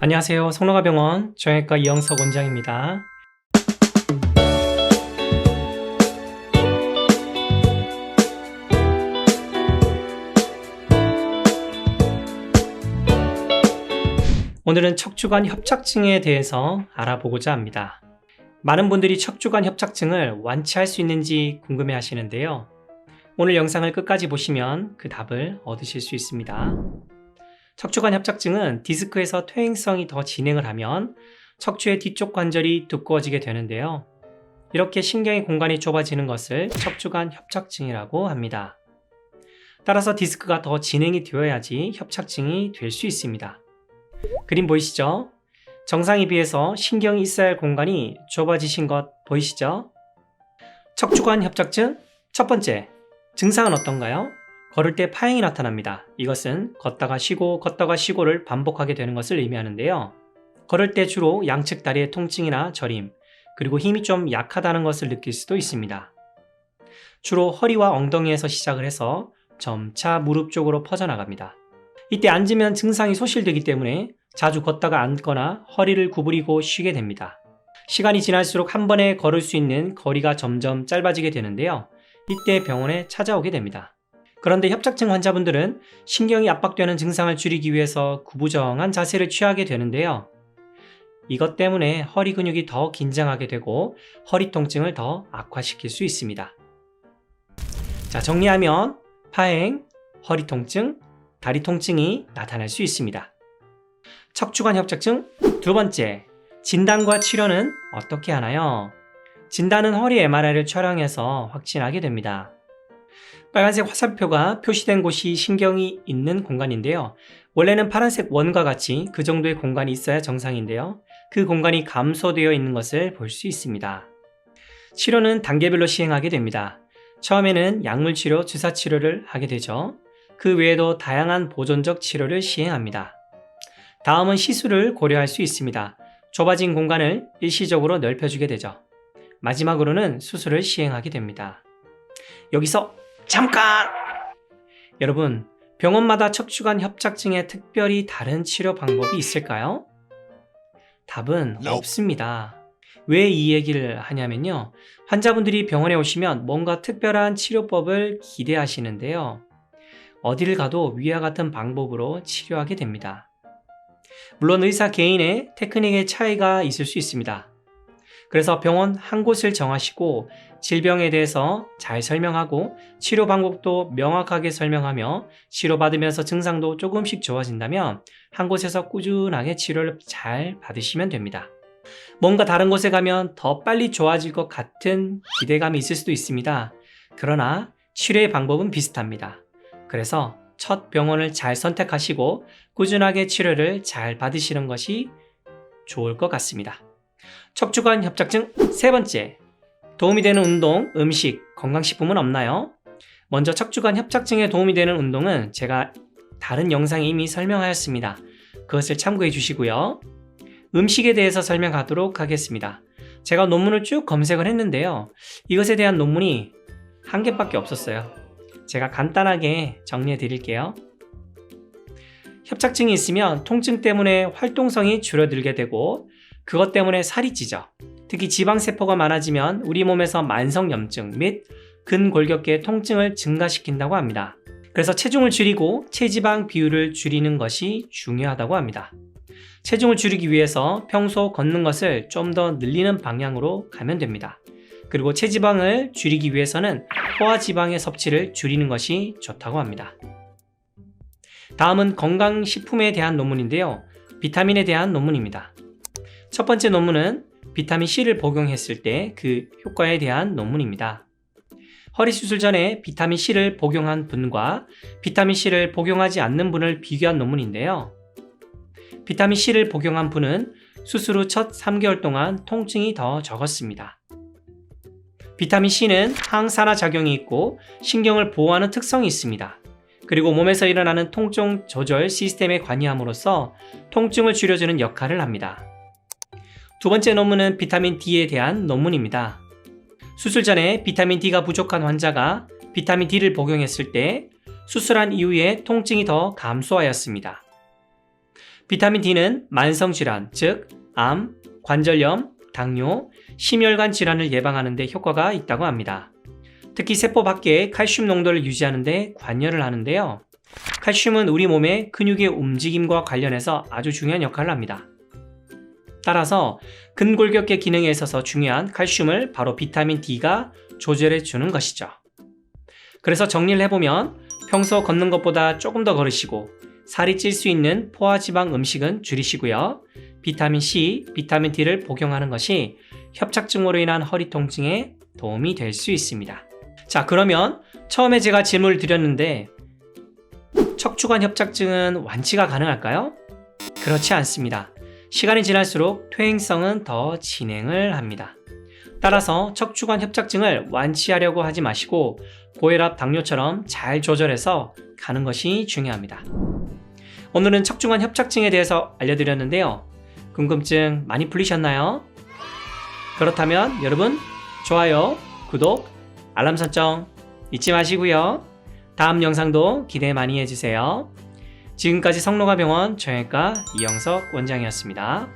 안녕하세요. 성노가병원 정형외과 이영석 원장입니다. 오늘은 척추관 협착증에 대해서 알아보고자 합니다. 많은 분들이 척추관 협착증을 완치할 수 있는지 궁금해 하시는데요. 오늘 영상을 끝까지 보시면 그 답을 얻으실 수 있습니다. 척추관 협착증은 디스크에서 퇴행성이 더 진행을 하면 척추의 뒤쪽 관절이 두꺼워지게 되는데요. 이렇게 신경의 공간이 좁아지는 것을 척추관 협착증이라고 합니다. 따라서 디스크가 더 진행이 되어야지 협착증이 될 수 있습니다. 그림 보이시죠? 정상에 비해서 신경이 있어야 할 공간이 좁아지신 것 보이시죠? 척추관 협착증 첫 번째, 증상은 어떤가요? 걸을 때 파행이 나타납니다. 이것은 걷다가 쉬고 걷다가 쉬고를 반복하게 되는 것을 의미하는데요. 걸을 때 주로 양측 다리의 통증이나 저림, 그리고 힘이 좀 약하다는 것을 느낄 수도 있습니다. 주로 허리와 엉덩이에서 시작을 해서 점차 무릎 쪽으로 퍼져나갑니다. 이때 앉으면 증상이 소실되기 때문에 자주 걷다가 앉거나 허리를 구부리고 쉬게 됩니다. 시간이 지날수록 한 번에 걸을 수 있는 거리가 점점 짧아지게 되는데요. 이때 병원에 찾아오게 됩니다. 그런데 협착증 환자분들은 신경이 압박되는 증상을 줄이기 위해서 구부정한 자세를 취하게 되는데요. 이것 때문에 허리 근육이 더 긴장하게 되고 허리 통증을 더 악화시킬 수 있습니다. 자, 정리하면 파행, 허리 통증, 다리 통증이 나타날 수 있습니다. 척추관 협착증 두 번째, 진단과 치료는 어떻게 하나요? 진단은 허리 MRI를 촬영해서 확진하게 됩니다. 빨간색 화살표가 표시된 곳이 신경이 있는 공간인데요. 원래는 파란색 원과 같이 그 정도의 공간이 있어야 정상인데요. 그 공간이 감소되어 있는 것을 볼 수 있습니다. 치료는 단계별로 시행하게 됩니다. 처음에는 약물치료, 주사치료를 하게 되죠. 그 외에도 다양한 보존적 치료를 시행합니다. 다음은 시술을 고려할 수 있습니다. 좁아진 공간을 일시적으로 넓혀주게 되죠. 마지막으로는 수술을 시행하게 됩니다. 여기서 잠깐! 여러분, 병원마다 척추관 협착증에 특별히 다른 치료 방법이 있을까요? 답은 없습니다. 왜 이 얘기를 하냐면요. 환자분들이 병원에 오시면 뭔가 특별한 치료법을 기대하시는데요. 어디를 가도 위와 같은 방법으로 치료하게 됩니다. 물론 의사 개인의 테크닉의 차이가 있을 수 있습니다. 그래서 병원 한 곳을 정하시고 질병에 대해서 잘 설명하고 치료 방법도 명확하게 설명하며 치료받으면서 증상도 조금씩 좋아진다면 한 곳에서 꾸준하게 치료를 잘 받으시면 됩니다. 뭔가 다른 곳에 가면 더 빨리 좋아질 것 같은 기대감이 있을 수도 있습니다. 그러나 치료의 방법은 비슷합니다. 그래서 첫 병원을 잘 선택하시고 꾸준하게 치료를 잘 받으시는 것이 좋을 것 같습니다. 척추관 협착증 세 번째. 도움이 되는 운동, 음식, 건강식품은 없나요? 먼저 척추관 협착증에 도움이 되는 운동은 제가 다른 영상에 이미 설명하였습니다. 그것을 참고해 주시고요. 음식에 대해서 설명하도록 하겠습니다. 제가 논문을 쭉 검색을 했는데요. 이것에 대한 논문이 한 개밖에 없었어요. 제가 간단하게 정리해 드릴게요. 협착증이 있으면 통증 때문에 활동성이 줄어들게 되고 그것 때문에 살이 찌죠. 특히 지방세포가 많아지면 우리 몸에서 만성염증 및 근골격계의 통증을 증가시킨다고 합니다. 그래서 체중을 줄이고 체지방 비율을 줄이는 것이 중요하다고 합니다. 체중을 줄이기 위해서 평소 걷는 것을 좀 더 늘리는 방향으로 가면 됩니다. 그리고 체지방을 줄이기 위해서는 포화지방의 섭취를 줄이는 것이 좋다고 합니다. 다음은 건강식품에 대한 논문인데요. 비타민에 대한 논문입니다. 첫 번째 논문은 비타민 C를 복용했을 때 그 효과에 대한 논문입니다. 허리 수술 전에 비타민 C를 복용한 분과 비타민 C를 복용하지 않는 분을 비교한 논문인데요. 비타민 C를 복용한 분은 수술 후 첫 3개월 동안 통증이 더 적었습니다. 비타민 C는 항산화 작용이 있고 신경을 보호하는 특성이 있습니다. 그리고 몸에서 일어나는 통증 조절 시스템에 관여함으로써 통증을 줄여주는 역할을 합니다. 두 번째 논문은 비타민 D에 대한 논문입니다. 수술 전에 비타민 D가 부족한 환자가 비타민 D를 복용했을 때 수술한 이후에 통증이 더 감소하였습니다. 비타민 D는 만성 질환, 즉 암, 관절염, 당뇨, 심혈관 질환을 예방하는 데 효과가 있다고 합니다. 특히 세포 밖에 칼슘 농도를 유지하는 데 관여를 하는데요. 칼슘은 우리 몸의 근육의 움직임과 관련해서 아주 중요한 역할을 합니다. 따라서 근골격계 기능에 있어서 중요한 칼슘을 바로 비타민 D가 조절해 주는 것이죠. 그래서 정리를 해보면 평소 걷는 것보다 조금 더 걸으시고 살이 찔 수 있는 포화지방 음식은 줄이시고요. 비타민 C, 비타민 D를 복용하는 것이 협착증으로 인한 허리 통증에 도움이 될 수 있습니다. 자, 그러면 처음에 제가 질문을 드렸는데 척추관 협착증은 완치가 가능할까요? 그렇지 않습니다. 시간이 지날수록 퇴행성은 더 진행을 합니다. 따라서 척추관 협착증을 완치하려고 하지 마시고 고혈압, 당뇨처럼 잘 조절해서 가는 것이 중요합니다. 오늘은 척추관 협착증에 대해서 알려드렸는데요. 궁금증 많이 풀리셨나요? 그렇다면 여러분 좋아요, 구독, 알람 설정 잊지 마시고요. 다음 영상도 기대 많이 해주세요. 지금까지 성로가 병원 정형외과 이영석 원장이었습니다.